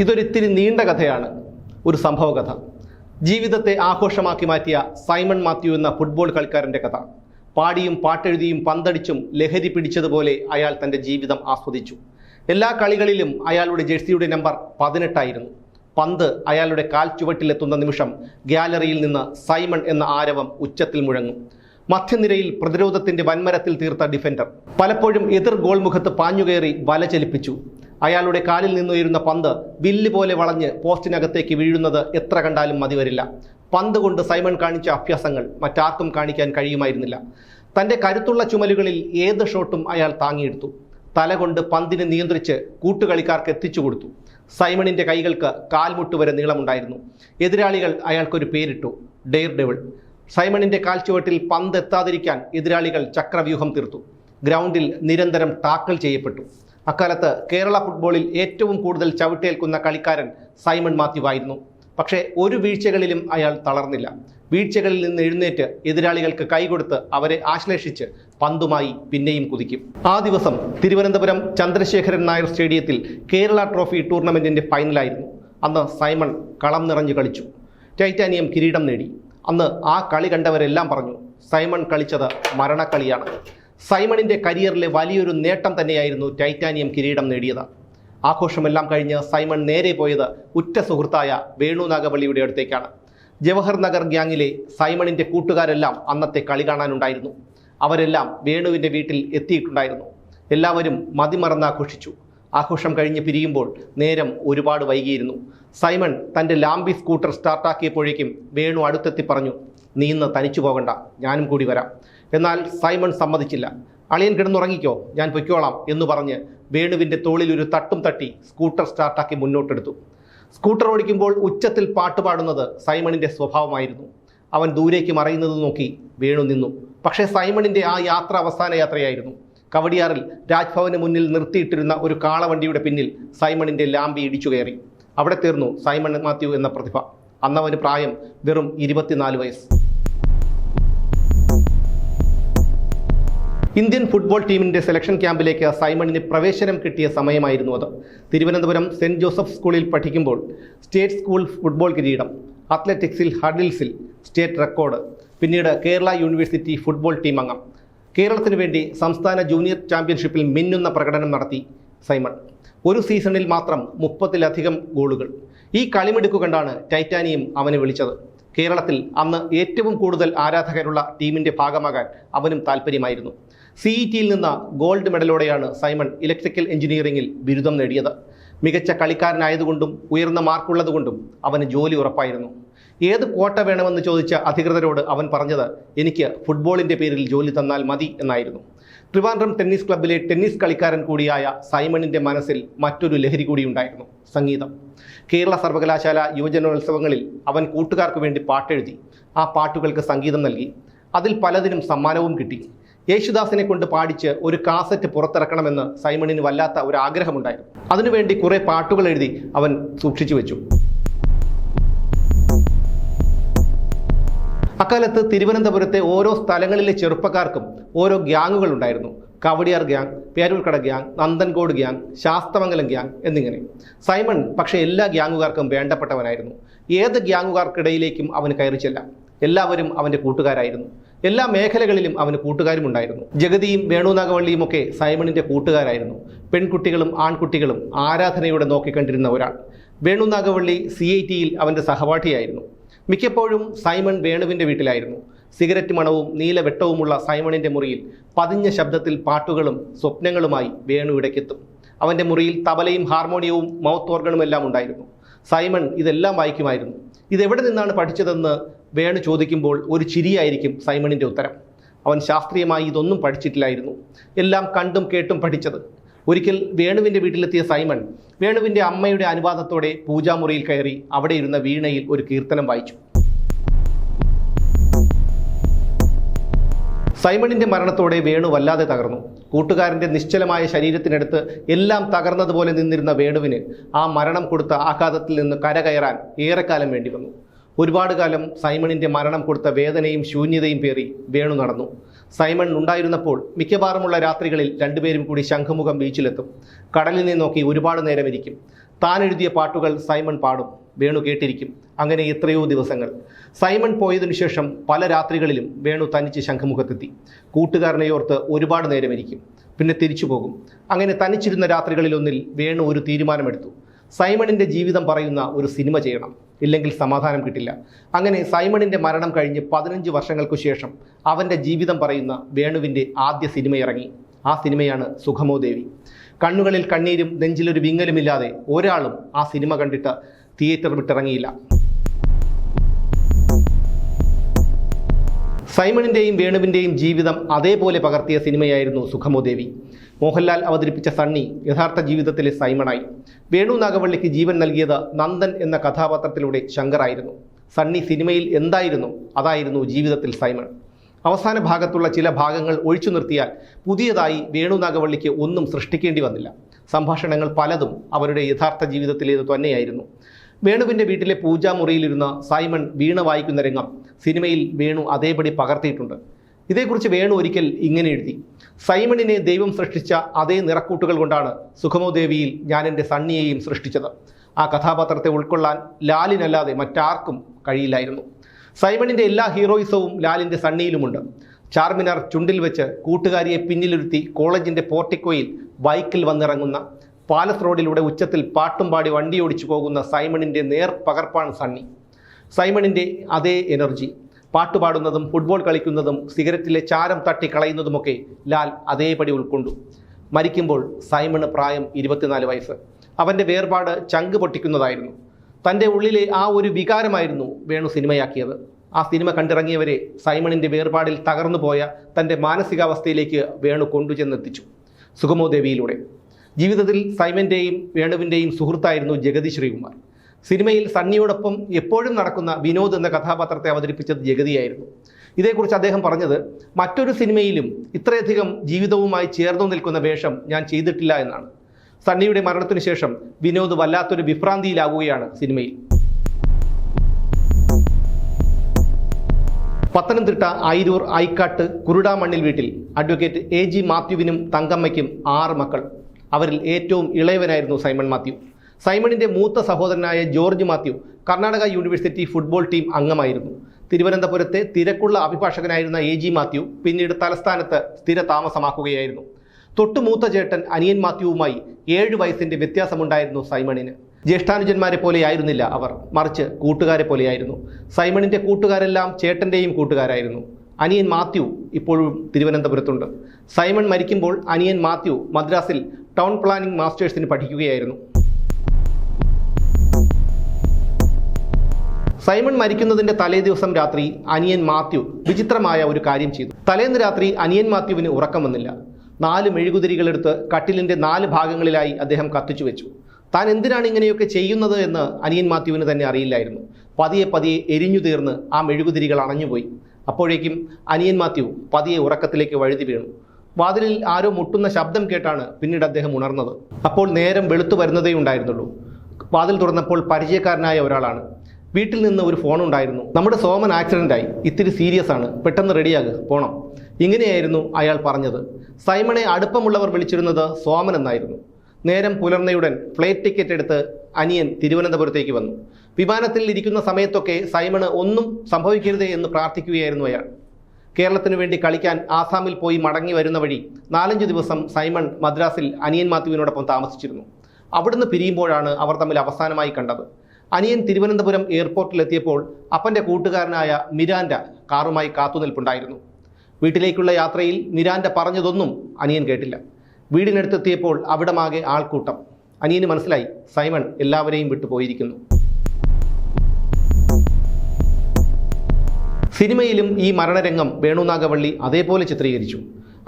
ഇതൊരിത്തിരി നീണ്ട കഥയാണ്. ഒരു സംഭവ കഥ ജീവിതത്തെ ആഘോഷമാക്കി മാറ്റിയ സൈമൺ മാത്യു എന്ന ഫുട്ബോൾ കളിക്കാരന്റെ കഥ. പാടിയും പാട്ടെഴുതിയും പന്തടിച്ചും ലഹരി പിടിച്ചതുപോലെ അയാൾ തന്റെ ജീവിതം ആസ്വദിച്ചു. എല്ലാ കളികളിലും അയാളുടെ ജേഴ്സിയുടെ നമ്പർ പതിനെട്ടായിരുന്നു. പന്ത് അയാളുടെ കാൽ ചുവട്ടിലെത്തുന്ന നിമിഷം ഗ്യാലറിയിൽ നിന്ന് സൈമൺ എന്ന ആരവം ഉച്ചത്തിൽ മുഴങ്ങും. മധ്യനിരയിൽ പ്രതിരോധത്തിന്റെ വൻമരത്തിൽ തീർത്ത ഡിഫൻഡർ. പലപ്പോഴും എതിർ ഗോൾ മുഖത്ത് പാഞ്ഞുകയറി വല ചലിപ്പിച്ചു. അയാളുടെ കാലിൽ നിന്നുയരുന്ന പന്ത് വില്ല് പോലെ വളഞ്ഞ് പോസ്റ്റിനകത്തേക്ക് വീഴുന്നത് എത്ര കണ്ടാലും മതി വരില്ല പന്ത് കൊണ്ട് സൈമൺ കാണിച്ച അഭ്യാസങ്ങൾ മറ്റാർക്കും കാണിക്കാൻ കഴിയുമായിരുന്നില്ല. തന്റെ കരുത്തുള്ള ചുമലുകളിൽ ഏത് ഷോട്ടും അയാൾ താങ്ങിയെടുത്തു. തല കൊണ്ട് പന്തിനെ നിയന്ത്രിച്ച് കൂട്ടുകളിക്കാർക്ക് എത്തിച്ചു കൊടുത്തു. സൈമണിന്റെ കൈകൾക്ക് കാൽമുട്ട് വരെ നീളമുണ്ടായിരുന്നു. എതിരാളികൾ അയാൾക്കൊരു പേരിട്ടു. Dare devil. സൈമണിന്റെ കാൽച്ചുവട്ടിൽ പന്ത് എത്താതിരിക്കാൻ എതിരാളികൾ ചക്രവ്യൂഹം തീർത്തു. ഗ്രൗണ്ടിൽ നിരന്തരം ടാക്കിൾ ചെയ്യപ്പെട്ടു. അക്കാലത്ത് കേരള ഫുട്ബോളിൽ ഏറ്റവും കൂടുതൽ ചവിട്ടേൽക്കുന്ന കളിക്കാരൻ സൈമൺ മാത്യു ആയിരുന്നു. പക്ഷേ ഒരു വീഴ്ചകളിലും അയാൾ തളർന്നില്ല. വീഴ്ചകളിൽ നിന്ന് എഴുന്നേറ്റ് എതിരാളികൾക്ക് കൈകൊടുത്ത് അവരെ ആശ്ലേഷിച്ച് പന്തുമായി പിന്നെയും കുതിക്കും. ആ ദിവസം തിരുവനന്തപുരം ചന്ദ്രശേഖരൻ നായർ സ്റ്റേഡിയത്തിൽ കേരള ട്രോഫി ടൂർണമെന്റിന്റെ ഫൈനലായിരുന്നു. അന്ന് സൈമൺ കളം നിറഞ്ഞു കളിച്ചു. ടൈറ്റാനിയം കിരീടം നേടി. അന്ന് ആ കളി കണ്ടവരെല്ലാം പറഞ്ഞു സൈമൺ കളിച്ചത് മരണക്കളിയാണ്. സൈമണിന്റെ കരിയറിലെ വലിയൊരു നേട്ടം തന്നെയായിരുന്നു ടൈറ്റാനിയം കിരീടം നേടിയത്. ആഘോഷമെല്ലാം കഴിഞ്ഞ് സൈമൺ നേരെ പോയത് ഉറ്റ സുഹൃത്തായ വേണു നാഗവള്ളിയുടെ അടുത്തേക്കാണ്. ജവഹർ നഗർ ഗ്യാങ്ങിലെ സൈമണിന്റെ കൂട്ടുകാരെല്ലാം അന്നത്തെ കളി കാണാനുണ്ടായിരുന്നു. അവരെല്ലാം വേണുവിന്റെ വീട്ടിൽ എത്തിയിട്ടുണ്ടായിരുന്നു. എല്ലാവരും മതിമറന്ന് ആഘോഷിച്ചു. ആഘോഷം കഴിഞ്ഞ് പിരിയുമ്പോൾ നേരം ഒരുപാട് വൈകിയിരുന്നു. സൈമൺ തന്റെ ലാംബി സ്കൂട്ടർ സ്റ്റാർട്ടാക്കിയപ്പോഴേക്കും വേണു അടുത്തെത്തി പറഞ്ഞു നീ ഇന്ന് തനിച്ചു പോകണ്ട ഞാനും കൂടി വരാം. എന്നാൽ സൈമൺ സമ്മതിച്ചില്ല. അളിയൻ കിടന്നുറങ്ങിക്കോ ഞാൻ പൊയ്ക്കോളാം എന്ന് പറഞ്ഞ് വേണുവിന്റെ തോളിൽ ഒരു തട്ടും തട്ടി സ്കൂട്ടർ സ്റ്റാർട്ടാക്കി മുന്നോട്ടെടുത്തു. സ്കൂട്ടർ ഓടിക്കുമ്പോൾ ഉച്ചത്തിൽ പാട്ട് പാടുന്നത് സൈമണിന്റെ സ്വഭാവമായിരുന്നു. അവൻ ദൂരേക്ക് മറയുന്നത് നോക്കി വേണു നിന്നു. പക്ഷേ സൈമണിന്റെ ആ യാത്ര അവസാന യാത്രയായിരുന്നു. കവടിയാറിൽ രാജ്ഭവന് മുന്നിൽ നിർത്തിയിട്ടിരുന്ന ഒരു കാളവണ്ടിയുടെ പിന്നിൽ സൈമണിന്റെ ലാമ്പി ഇടിച്ചു കയറി. അവിടെ തീർന്നു സൈമൺ മാത്യു എന്ന പ്രതിഭ. അന്നവന് പ്രായം വെറും ഇരുപത്തിനാല് വയസ്സ്. ഇന്ത്യൻ ഫുട്ബോൾ ടീമിന്റെ സെലക്ഷൻ ക്യാമ്പിലേക്ക് സൈമണിന് പ്രവേശനം കിട്ടിയ സമയമായിരുന്നു അത്. തിരുവനന്തപുരം സെന്റ് ജോസഫ് സ്കൂളിൽ പഠിക്കുമ്പോൾ സ്റ്റേറ്റ് സ്കൂൾ ഫുട്ബോൾ കിരീടം അത്ലറ്റിക്സിൽ ഹഡിൽസിൽ സ്റ്റേറ്റ് റെക്കോർഡ് പിന്നീട് കേരള യൂണിവേഴ്സിറ്റി ഫുട്ബോൾ ടീം അംഗം. കേരളത്തിന് വേണ്ടി സംസ്ഥാന ജൂനിയർ ചാമ്പ്യൻഷിപ്പിൽ മിന്നുന്ന പ്രകടനം നടത്തി സൈമൺ. ഒരു സീസണിൽ മാത്രം മുപ്പത്തിലധികം ഗോളുകൾ. ഈ കളിമെടുക്കു കണ്ടാണ് ടൈറ്റാനിയം അവനെ വിളിച്ചത്. കേരളത്തിൽ അന്ന് ഏറ്റവും കൂടുതൽ ആരാധകരുള്ള ടീമിന്റെ ഭാഗമാകാൻ അവനും താല്പര്യമായിരുന്നു സി ഇ ടിയിൽ നിന്ന് ഗോൾഡ് മെഡലോടെയാണ് സൈമൺ ഇലക്ട്രിക്കൽ എഞ്ചിനീയറിംഗിൽ ബിരുദം നേടിയത്. മികച്ച കളിക്കാരനായതുകൊണ്ടും ഉയർന്ന മാർക്കുള്ളതുകൊണ്ടും അവന് ജോലി ഉറപ്പായിരുന്നു. ഏത് കോട്ട വേണമെന്ന് ചോദിച്ച അധികൃതരോട് അവൻ പറഞ്ഞത് എനിക്ക് ഫുട്ബോളിന്റെ പേരിൽ ജോലി തന്നാൽ മതി എന്നായിരുന്നു. ട്രിവാൻഡ്രം ടെന്നീസ് ക്ലബ്ബിലെ ടെന്നീസ് കളിക്കാരൻ കൂടിയായ സൈമണിന്റെ മനസ്സിൽ മറ്റൊരു ലഹരി കൂടിയുണ്ടായിരുന്നു സംഗീതം. കേരള സർവകലാശാല യുവജനോത്സവങ്ങളിൽ അവൻ കൂട്ടുകാർക്ക് വേണ്ടി പാട്ടെഴുതി ആ പാട്ടുകൾക്ക് സംഗീതം നൽകി. അതിൽ പലതിനും സമ്മാനവും കിട്ടി. യേശുദാസിനെ കൊണ്ട് പാടിച്ച് ഒരു കാസറ്റ് പുറത്തിറക്കണമെന്ന് സൈമണിന് വല്ലാത്ത ഒരു ആഗ്രഹമുണ്ടായിരുന്നു. അതിനുവേണ്ടി കുറെ പാട്ടുകൾ എഴുതി അവൻ സൂക്ഷിച്ചു വെച്ചു. അക്കാലത്ത് തിരുവനന്തപുരത്തെ ഓരോ സ്ഥലങ്ങളിലെ ചെറുപ്പക്കാർക്കും ഓരോ ഗ്യാങ്ങുകൾ ഉണ്ടായിരുന്നു. Kowdiar gang Peroorkada gang Nanthancode gang Sasthamangalam gang എന്നിങ്ങനെ. സൈമൺ പക്ഷേ എല്ലാ ഗ്യാങ്ങുകാർക്കും വേണ്ടപ്പെട്ടവനായിരുന്നു. ഏത് ഗ്യാങ്ങുകാർക്കിടയിലേക്കും അവന് കയറി ചെല്ലാം. എല്ലാവരും അവന്റെ കൂട്ടുകാരായിരുന്നു. എല്ലാ മേഖലകളിലും അവന് കൂട്ടുകാരും ഉണ്ടായിരുന്നു ജഗതിയും വേണു നാഗവള്ളിയും ഒക്കെ സൈമണിന്റെ കൂട്ടുകാരായിരുന്നു. പെൺകുട്ടികളും ആൺകുട്ടികളും ആരാധനയോടെ നോക്കിക്കണ്ടിരുന്ന ഒരാൾ. വേണു നാഗവള്ളി സി ഐ ടിയിൽ അവന്റെ സഹപാഠിയായിരുന്നു. മിക്കപ്പോഴും സൈമൺ വേണുവിന്റെ വീട്ടിലായിരുന്നു. സിഗരറ്റ് മണവും നീലവെട്ടവുമുള്ള സൈമണിന്റെ മുറിയിൽ പതിഞ്ഞ ശബ്ദത്തിൽ പാട്ടുകളും സ്വപ്നങ്ങളുമായി വേണു ഇടയ്ക്കെത്തും. അവന്റെ മുറിയിൽ തബലയും ഹാർമോണിയവും മൗത്ത് ഓർഗണും എല്ലാം ഉണ്ടായിരുന്നു. സൈമൺ ഇതെല്ലാം വായിക്കുമായിരുന്നു. ഇതെവിടെ നിന്നാണ് പഠിച്ചതെന്ന് വേണു ചോദിക്കുമ്പോൾ ഒരു ചിരിയായിരിക്കും സൈമണിന്റെ ഉത്തരം. അവൻ ശാസ്ത്രീയമായി ഇതൊന്നും പഠിച്ചിട്ടില്ലായിരുന്നു. എല്ലാം കണ്ടും കേട്ടും പഠിച്ചത്. ഒരിക്കൽ വേണുവിന്റെ വീട്ടിലെത്തിയ സൈമൺ വേണുവിന്റെ അമ്മയുടെ അനുവാദത്തോടെ പൂജാമുറിയിൽ കയറി അവിടെ ഇരുന്ന വീണയിൽ ഒരു കീർത്തനം വായിച്ചു. സൈമണിന്റെ മരണത്തോടെ വേണു വല്ലാതെ തകർന്നു. കൂട്ടുകാരന്റെ നിശ്ചലമായ ശരീരത്തിനടുത്ത് എല്ലാം തകർന്നതുപോലെ നിന്നിരുന്ന വേണുവിന് ആ മരണം കൊടുത്ത ആഘാതത്തിൽ നിന്ന് കരകയറാൻ ഏറെക്കാലം വേണ്ടി വന്നു. ഒരുപാട് കാലം സൈമണിന്റെ മരണം കൊടുത്ത വേദനയും ശൂന്യതയും പേറി വേണു നടന്നു. സൈമൺ ഉണ്ടായിരുന്നപ്പോൾ മിക്കവാറുമുള്ള രാത്രികളിൽ രണ്ടുപേരും കൂടി ശംഖുമുഖം ബീച്ചിലെത്തും. കടലിൽ നിന്ന് നോക്കി ഒരുപാട് നേരം ഇരിക്കും താൻ എഴുതിയ പാട്ടുകൾ സൈമൺ പാടും. വേണു കേട്ടിരിക്കും. അങ്ങനെ എത്രയോ ദിവസങ്ങൾ. സൈമൺ പോയതിനു ശേഷം പല രാത്രികളിലും വേണു തനിച്ച് ശംഖുമുഖത്തെത്തി. കൂട്ടുകാരനെ ഓർത്ത് ഒരുപാട് നേരം ഇരിക്കും പിന്നെ തിരിച്ചു പോകും. അങ്ങനെ തനിച്ചിരുന്ന രാത്രികളിലൊന്നിൽ വേണു ഒരു തീരുമാനമെടുത്തു. സൈമണിന്റെ ജീവിതം പറയുന്ന ഒരു സിനിമ ചെയ്യണം. ഇല്ലെങ്കിൽ സമാധാനം കിട്ടില്ല. അങ്ങനെ സൈമണിന്റെ മരണം കഴിഞ്ഞ് പതിനഞ്ച് വർഷങ്ങൾക്കു ശേഷം അവന്റെ ജീവിതം പറയുന്ന വേണുവിന്റെ ആദ്യ സിനിമ ഇറങ്ങി. ആ സിനിമയാണ് സുഖമോദേവി കണ്ണുകളിൽ കണ്ണീരും നെഞ്ചിലൊരു വിങ്ങലുമില്ലാതെ ഒരാളും ആ സിനിമ കണ്ടിട്ട് തിയേറ്റർ വിട്ടിറങ്ങിയില്ല. സൈമണിന്റെയും വേണുവിന്റെയും ജീവിതം അതേപോലെ പകർത്തിയ സിനിമയായിരുന്നു സുഖമോദേവി. മോഹൻലാൽ അവതരിപ്പിച്ച സണ്ണി യഥാർത്ഥ ജീവിതത്തിലെ സൈമണായി. വേണു നാഗവള്ളിക്ക് ജീവൻ നൽകിയത് നന്ദൻ എന്ന കഥാപാത്രത്തിലൂടെ ശങ്കറായിരുന്നു. സണ്ണി സിനിമയിൽ എന്തായിരുന്നു? അതായിരുന്നു ജീവിതത്തിൽ സൈമൺ. അവസാന ഭാഗത്തുള്ള ചില ഭാഗങ്ങൾ ഒഴിച്ചു നിർത്തിയാൽ പുതിയതായി വേണു നാഗവള്ളിക്ക് ഒന്നും സൃഷ്ടിക്കേണ്ടി വന്നില്ല. സംഭാഷണങ്ങൾ പലതും അവരുടെ യഥാർത്ഥ ജീവിതത്തിലേത് തന്നെയായിരുന്നു. വേണുവിന്റെ വീട്ടിലെ പൂജാമുറിയിലിരുന്ന സൈമൺ വീണ വായിക്കുന്ന രംഗം സിനിമയിൽ വേണു അതേപടി പകർത്തിയിട്ടുണ്ട്. ഇതേക്കുറിച്ച് വേണു ഒരിക്കൽ ഇങ്ങനെ എഴുതി. സൈമണിനെ ദൈവം സൃഷ്ടിച്ച അതേ നിറക്കൂട്ടുകൾ കൊണ്ടാണ് സുഖമോ ദേവിയിൽ ഞാൻ എന്റെ സണ്ണിയെയും സൃഷ്ടിച്ചത്. ആ കഥാപാത്രത്തെ ഉൾക്കൊള്ളാൻ ലാലിനല്ലാതെ മറ്റാർക്കും കഴിയില്ലായിരുന്നു. സൈമണിന്റെ എല്ലാ ഹീറോയിസവും ലാലിന്റെ സണ്ണിയിലുമുണ്ട്. ചാർമിനാർ ചുണ്ടിൽ വെച്ച് കൂട്ടുകാരിയെ പിന്നിലിരുത്തി കോളേജിന്റെ പോർട്ടിക്കോയിൽ ബൈക്കിൽ വന്നിറങ്ങുന്ന പാലസ് റോഡിലൂടെ ഉച്ചത്തിൽ പാട്ടും പാടി വണ്ടി ഓടിച്ചു പോകുന്ന സൈമണിന്റെ നേർ പകർപ്പാണ് സണ്ണി. സൈമണിന്റെ അതേ എനർജി. പാട്ടുപാടുന്നതും ഫുട്ബോൾ കളിക്കുന്നതും സിഗരറ്റിലെ ചാരം തട്ടി കളയുന്നതുമൊക്കെ ലാൽ അതേപടി ഉൾക്കൊണ്ടു. മരിക്കുമ്പോൾ സൈമണ് പ്രായം ഇരുപത്തിനാല് വയസ്സ്. അവന്റെ വേർപാട് ചങ്ക് പൊട്ടിക്കുന്നതായിരുന്നു. തന്റെ ഉള്ളിലെ ആ ഒരു വികാരമായിരുന്നു വേണു സിനിമയാക്കിയത്. ആ സിനിമ കണ്ടിറങ്ങിയവരെ സൈമണിന്റെ വേർപാടിൽ തകർന്നു പോയ തന്റെ മാനസികാവസ്ഥയിലേക്ക് വേണു കൊണ്ടുചെന്നെത്തിച്ചു. സുഗമോദേവിയിലൂടെ. ജീവിതത്തിൽ സൈമന്റെയും വേണുവിന്റെയും സുഹൃത്തായിരുന്നു ജഗതി ശ്രീകുമാർ. സിനിമയിൽ സണ്ണിയോടൊപ്പം എപ്പോഴും നടക്കുന്ന വിനോദ് എന്ന കഥാപാത്രത്തെ അവതരിപ്പിച്ചത് ജഗതിയായിരുന്നു. ഇതേക്കുറിച്ച് അദ്ദേഹം പറഞ്ഞത് മറ്റൊരു സിനിമയിലും ഇത്രയധികം ജീവിതവുമായി ചേർന്നു നിൽക്കുന്ന വേഷം ഞാൻ ചെയ്തിട്ടില്ല എന്നാണ്. സണ്ണിയുടെ മരണത്തിനു ശേഷം വിനോദ് വല്ലാത്തൊരു വിഭ്രാന്തിയിലാവുകയാണ് സിനിമയിൽ. പത്തനംതിട്ട ആയിരൂർ ഐക്കാട്ട് കുരുടാമണ്ണിൽ വീട്ടിൽ അഡ്വക്കേറ്റ് എ ജി മാത്യുവിനും തങ്കമ്മയ്ക്കും ആറ് മക്കൾ. അവരിൽ ഏറ്റവും ഇളയവനായിരുന്നു സൈമൺ മാത്യു. സൈമണിന്റെ മൂത്ത സഹോദരനായ George Mathew Karnataka university football team അംഗമായിരുന്നു. തിരുവനന്തപുരത്തെ തിരക്കുള്ള അഭിഭാഷകനായിരുന്ന എ ജി മാത്യു പിന്നീട് തലസ്ഥാനത്ത് സ്ഥിര താമസമാക്കുകയായിരുന്നു തൊട്ടുമൂത്ത ചേട്ടൻ അനിയൻ മാത്യുവുമായി ഏഴ് വയസ്സിന്റെ വ്യത്യാസമുണ്ടായിരുന്നു സൈമണിന്. ജ്യേഷ്ഠാനുജന്മാരെ പോലെയായിരുന്നില്ല അവർ മറിച്ച് കൂട്ടുകാരെ പോലെയായിരുന്നു. സൈമണിന്റെ കൂട്ടുകാരെല്ലാം ചേട്ടന്റെയും കൂട്ടുകാരായിരുന്നു. അനിയൻ മാത്യു ഇപ്പോഴും തിരുവനന്തപുരത്തുണ്ട്. സൈമൺ മരിക്കുമ്പോൾ അനിയൻ മാത്യു മദ്രാസിൽ ടൗൺ പ്ലാനിംഗ് മാസ്റ്റേഴ്സിന് പഠിക്കുകയായിരുന്നു. സൈമൺ മരിക്കുന്നതിന്റെ തലേ ദിവസം രാത്രി അനിയൻ മാത്യു വിചിത്രമായ ഒരു കാര്യം ചെയ്തു. തലേന്ന് രാത്രി അനിയൻ മാത്യുവിന് ഉറക്കം വന്നില്ല. നാല് മെഴുകുതിരികളെടുത്ത് കട്ടിലിന്റെ നാല് ഭാഗങ്ങളിലായി അദ്ദേഹം കത്തിച്ചു വെച്ചു. താൻ എന്തിനാണ് ഇങ്ങനെയൊക്കെ ചെയ്യുന്നത് എന്ന് അനിയൻ മാത്യുവിന് തന്നെ അറിയില്ലായിരുന്നു. പതിയെ പതിയെ എരിഞ്ഞു തീർന്ന് ആ മെഴുകുതിരികൾ അണഞ്ഞുപോയി. അപ്പോഴേക്കും അനിയൻ മാത്യു പതിയെ ഉറക്കത്തിലേക്ക് വഴുതി വീണു. വാതിലിൽ ആരോ മുട്ടുന്ന ശബ്ദം കേട്ടാണ് പിന്നീട് അദ്ദേഹം ഉണർന്നത്. അപ്പോൾ നേരം വെളുത്തു വരുന്നതേ ഉണ്ടായിരുന്നുള്ളൂ. വാതിൽ തുറന്നപ്പോൾ പരിചയക്കാരനായ ഒരാളാണ്. വീട്ടിൽ നിന്ന് ഒരു ഫോൺ ഉണ്ടായിരുന്നു. നമ്മുടെ സോമൻ ആക്സിഡന്റ് ആയി. ഇത്തിരി സീരിയസ് ആണ്. പെട്ടെന്ന് റെഡിയാകുക പോണം. ഇങ്ങനെയായിരുന്നു അയാൾ പറഞ്ഞത്. സൈമണെ അടുപ്പമുള്ളവർ വിളിച്ചിരുന്നത് സോമൻ എന്നായിരുന്നു. നേരം പുലർന്നയുടൻ ഫ്ലൈറ്റ് ടിക്കറ്റ് എടുത്ത് അനിയൻ തിരുവനന്തപുരത്തേക്ക് വന്നു. വിമാനത്തിൽ ഇരിക്കുന്ന സമയത്തൊക്കെ സൈമണ് ഒന്നും സംഭവിക്കരുതേ എന്ന് പ്രാർത്ഥിക്കുകയായിരുന്നു അയാൾ. കേരളത്തിനു വേണ്ടി കളിക്കാൻ ആസാമിൽ പോയി മടങ്ങി വരുന്ന വഴി നാലഞ്ച് ദിവസം സൈമൺ മദ്രാസിൽ അനിയൻ മാത്യുവിനോടൊപ്പം താമസിച്ചിരുന്നു. അവിടുന്ന് പിരിയുമ്പോഴാണ് അവർ തമ്മിൽ അവസാനമായി കണ്ടത്. അനിയൻ തിരുവനന്തപുരം എയർപോർട്ടിലെത്തിയപ്പോൾ അപ്പന്റെ കൂട്ടുകാരനായ മിരാൻഡ കാറുമായി കാത്തുനിൽപ്പുണ്ടായിരുന്നു. വീട്ടിലേക്കുള്ള യാത്രയിൽ മിരാൻഡ പറഞ്ഞതൊന്നും അനിയൻ കേട്ടില്ല. വീടിനടുത്തെത്തിയപ്പോൾ അവിടമാകെ ആൾക്കൂട്ടം. അനിയന് മനസ്സിലായി സൈമൺ എല്ലാവരെയും വിട്ടുപോയിരിക്കുന്നു. സിനിമയിലും ഈ മരണരംഗം വേണുനാഗവള്ളി അതേപോലെ ചിത്രീകരിച്ചു.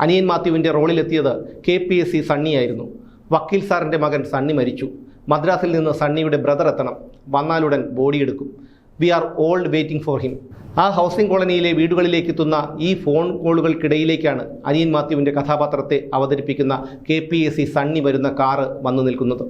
അനിയൻ മാത്യുവിന്റെ റോളിലെത്തിയത് കെ പി എസ് സി സണ്ണിയായിരുന്നു. വക്കീൽ സാറിന്റെ മകൻ സണ്ണി മരിച്ചു. മദ്രാസിൽ നിന്ന് സണ്ണിയുടെ ബ്രദർ എത്തണം. വന്നാലുടൻ ബോഡി എടുക്കും. We are all waiting for him. ആ ഹൗസിംഗ് കോളനിയിലെ വീടുകളിലേക്ക് എത്തുന്ന ഈ ഫോൺ കോളുകൾക്കിടയിലേക്കാണ് അനിയൻ മാത്യുവിന്റെ കഥാപാത്രത്തെ അവതരിപ്പിക്കുന്ന K P S C Sunny വരുന്ന കാറ് വന്നു നിൽക്കുന്നത്.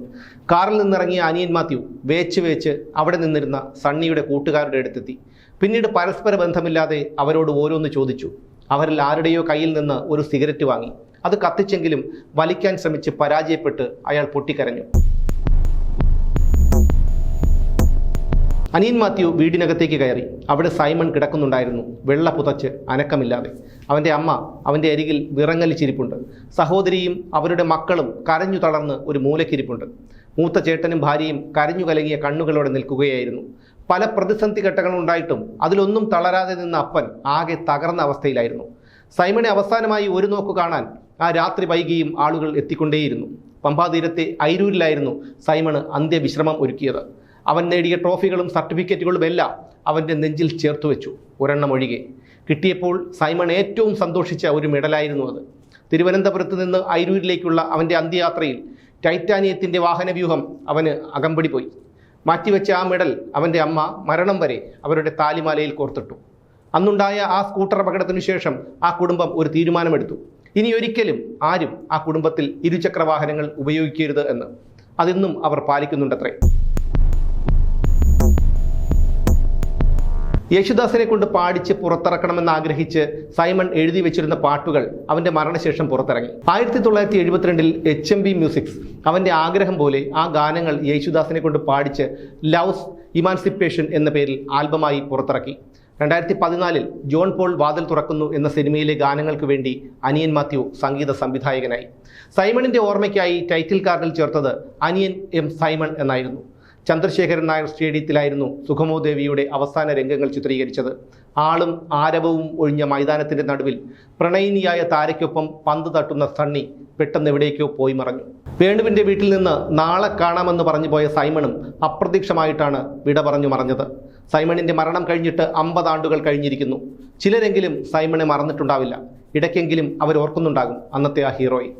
കാറിൽ നിന്നിറങ്ങിയ അനിയൻ മാത്യു വേച്ച് വേച്ച് അവിടെ നിന്നിരുന്ന സണ്ണിയുടെ കൂട്ടുകാരുടെ അടുത്തെത്തി. പിന്നീട് പരസ്പര ബന്ധമില്ലാതെ അവരോട് ഓരോന്ന് ചോദിച്ചു. അവരിൽ ആരുടെയോ കയ്യിൽ നിന്ന് ഒരു സിഗരറ്റ് വാങ്ങി. അത് കത്തിച്ചെങ്കിലും വലിക്കാൻ ശ്രമിച്ച് പരാജയപ്പെട്ട് അയാൾ പൊട്ടിക്കരഞ്ഞു. അനിയൻ മാത്യു വീടിനകത്തേക്ക് കയറി. അവിടെ സൈമൺ കിടക്കുന്നുണ്ടായിരുന്നു. വെള്ള പുതച്ച് അനക്കമില്ലാതെ. അവന്റെ അമ്മ അവന്റെ അരികിൽ വിറങ്ങലിച്ചിരിപ്പുണ്ട് സഹോദരിയും അവരുടെ മക്കളും കരഞ്ഞു തളർന്ന് ഒരു മൂലക്കിരിപ്പുണ്ട്. മൂത്ത ചേട്ടനും ഭാര്യയും കരഞ്ഞു കലങ്ങിയ കണ്ണുകളോടെ നിൽക്കുകയായിരുന്നു. പല പ്രതിസന്ധി ഘട്ടങ്ങളുണ്ടായിട്ടും അതിലൊന്നും തളരാതെ നിന്ന അപ്പൻ ആകെ തകർന്ന അവസ്ഥയിലായിരുന്നു. സൈമണെ അവസാനമായി ഒരു നോക്ക് കാണാൻ ആ രാത്രി വൈകിയും ആളുകൾ എത്തിക്കൊണ്ടേയിരുന്നു. പമ്പാതീരത്തെ ഐരൂരിലായിരുന്നു സൈമണ് അന്ത്യവിശ്രമം ഒരുക്കിയത്. അവൻ നേടിയ ട്രോഫികളും സർട്ടിഫിക്കറ്റുകളും എല്ലാം അവന്റെ നെഞ്ചിൽ ചേർത്ത് വെച്ചു. ഒരെണ്ണം ഒഴികെ. കിട്ടിയപ്പോൾ സൈമൺ ഏറ്റവും സന്തോഷിച്ച ഒരു മെഡലായിരുന്നു അത്. തിരുവനന്തപുരത്ത് നിന്ന് ഐരൂരിലേക്കുള്ള അവന്റെ അന്ത്യയാത്രയിൽ ടൈറ്റാനിയത്തിന്റെ വാഹനവ്യൂഹം അവന് അകമ്പടി പോയി. മാറ്റിവെച്ച ആ മെഡൽ അവന്റെ അമ്മ മരണം വരെ അവരുടെ താലിമാലയിൽ കോർത്തിട്ടു. അന്നുണ്ടായ ആ സ്കൂട്ടർ അപകടത്തിനു ശേഷം ആ കുടുംബം ഒരു തീരുമാനമെടുത്തു. ഇനി ഒരിക്കലും ആരും ആ കുടുംബത്തിൽ ഇരുചക്രവാഹനങ്ങൾ ഉപയോഗിക്കരുത് എന്ന്. അതിന്നും അവർ പാലിക്കുന്നുണ്ടത്രേ. യേശുദാസിനെ കൊണ്ട് പാടിച്ച് പുറത്തിറക്കണമെന്ന് ആഗ്രഹിച്ച് സൈമൺ എഴുതി വെച്ചിരുന്ന പാട്ടുകൾ അവന്റെ മരണശേഷം പുറത്തിറങ്ങി. ആയിരത്തി തൊള്ളായിരത്തി എഴുപത്തിരണ്ടിൽ എച്ച് എം ബി മ്യൂസിക്സ് അവന്റെ ആഗ്രഹം പോലെ ആ ഗാനങ്ങൾ യേശുദാസിനെ കൊണ്ട് പാടിച്ച് ലവ്സ് ഇമാൻസിപ്പേഷൻ എന്ന പേരിൽ ആൽബമായി പുറത്തിറക്കി. രണ്ടായിരത്തി പതിനാലിൽ ജോൺ പോൾ വാതിൽ തുറക്കുന്നു എന്ന സിനിമയിലെ ഗാനങ്ങൾക്ക് വേണ്ടി അനിയൻ മാത്യു സംഗീത സംവിധായകനായി. സൈമണിന്റെ ഓർമ്മയ്ക്കായി ടൈറ്റിൽ കാർഡിൽ ചേർത്തത് അനിയൻ എം സൈമൺ എന്നായിരുന്നു. ചന്ദ്രശേഖരൻ നായർ സ്റ്റേഡിയത്തിലായിരുന്നു സുഖമോ ദേവിയുടെ അവസാന രംഗങ്ങൾ ചിത്രീകരിച്ചത്. ആളും ആരവവും ഒഴിഞ്ഞ മൈതാനത്തിന്റെ നടുവിൽ പ്രണയിനിയായ താരയ്ക്കൊപ്പം പന്ത് തട്ടുന്ന സണ്ണി പെട്ടെന്ന് എവിടേക്കോ പോയി മറഞ്ഞു. വേണുവിന്റെ വീട്ടിൽ നിന്ന് നാളെ കാണാമെന്ന് പറഞ്ഞു പോയ സൈമണും അപ്രത്യക്ഷമായിട്ടാണ് വിട പറഞ്ഞു മറഞ്ഞത്. സൈമണിന്റെ മരണം കഴിഞ്ഞിട്ട് അമ്പത് ആണ്ടുകൾ കഴിഞ്ഞിരിക്കുന്നു. ചിലരെങ്കിലും സൈമണെ മറന്നിട്ടുണ്ടാവില്ല. ഇടയ്ക്കെങ്കിലും അവർ ഓർക്കുന്നുണ്ടാകും അന്നത്തെ ആ ഹീറോയെ.